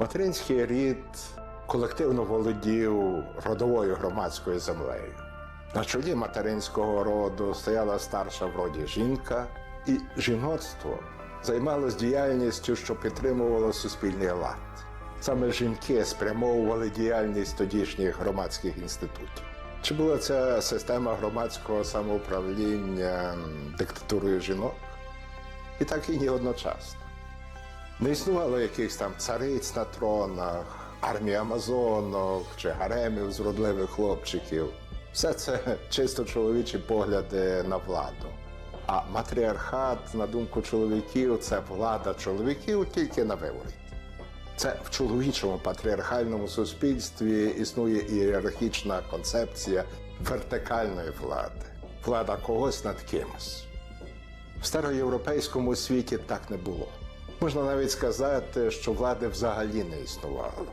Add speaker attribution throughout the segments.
Speaker 1: Материнський рід колективно володів родовою громадською землею. На чолі материнського роду стояла старша в роді жінка, і жіноцтво займалось діяльністю, що підтримувало суспільний лад. Саме жінки спрямовували діяльність тодішніх громадських інститутів. Чи була ця система громадського самоуправління диктатурою жінок? І так і ні одночасно. Не існувало якихось там цариць на тронах, армії амазонок чи гаремів зродливих хлопчиків. Все це чисто чоловічі погляди на владу. А матріархат, на думку чоловіків, це влада чоловіків тільки на виворі. Це в чоловічому патріархальному суспільстві існує ієрархічна концепція вертикальної влади, влада когось над кимось. В староєвропейському світі так не було. Можна навіть сказати, що влади взагалі не існувало.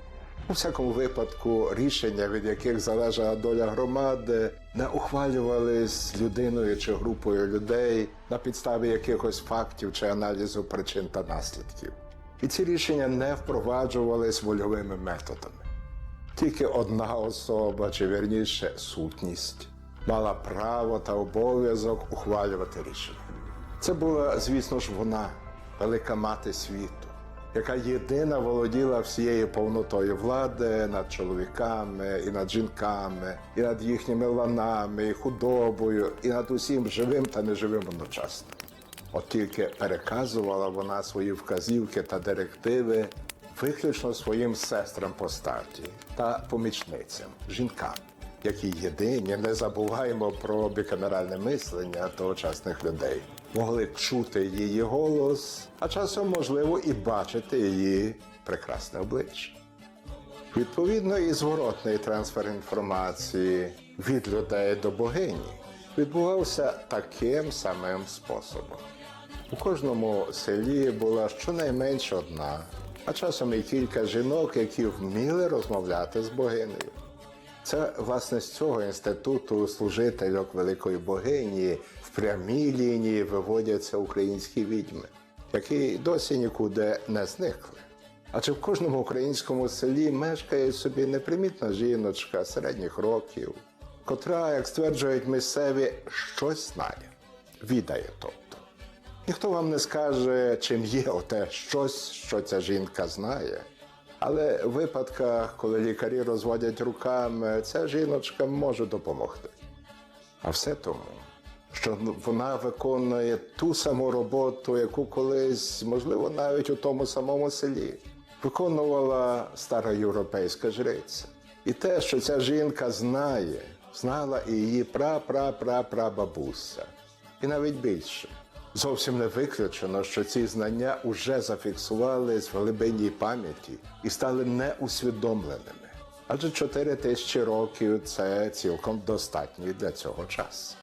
Speaker 1: У всякому випадку рішення, від яких залежала доля громади, не ухвалювались людиною чи групою людей на підставі якихось фактів чи аналізу причин та наслідків. І ці рішення не впроваджувались вольовими методами. Тільки одна особа, чи вірніше сутність, мала право та обов'язок ухвалювати рішення. Це була, звісно ж, вона, велика мати світу, яка єдина володіла всією повнотою влади над чоловіками, і над жінками, і над їхніми ланами, і худобою, і над усім живим та неживим одночасно. От тільки переказувала вона свої вказівки та директиви виключно своїм сестрам по статі та помічницям, жінкам, які єдині, не забуваємо про бікамеральне мислення тогочасних людей, могли чути її голос, а часом, можливо, і бачити її прекрасне обличчя. Відповідно, і зворотний трансфер інформації від людей до богині відбувався таким самим способом. У кожному селі була щонайменше одна, а часом і кілька жінок, які вміли розмовляти з богинею. Це власне з цього інституту служительок великої богині в прямій лінії виводяться українські відьми, які досі нікуди не зникли. Адже в кожному українському селі мешкає собі непримітна жіночка середніх років, котра, як стверджують місцеві, щось знає, відає тобто. Ніхто вам не скаже, чим є оте щось, що ця жінка знає. Але в випадках, коли лікарі розводять руками, ця жіночка може допомогти. А все тому, що вона виконує ту саму роботу, яку колись, можливо, навіть у тому самому селі, виконувала стара європейська жриця. І те, що ця жінка знає, знала і її пра-пра-пра-прабабуся. І навіть більше. Зовсім не виключено, що ці знання вже зафіксувались в глибині пам'яті і стали неусвідомленими. Адже 4 тисячі років це цілком достатній для цього час.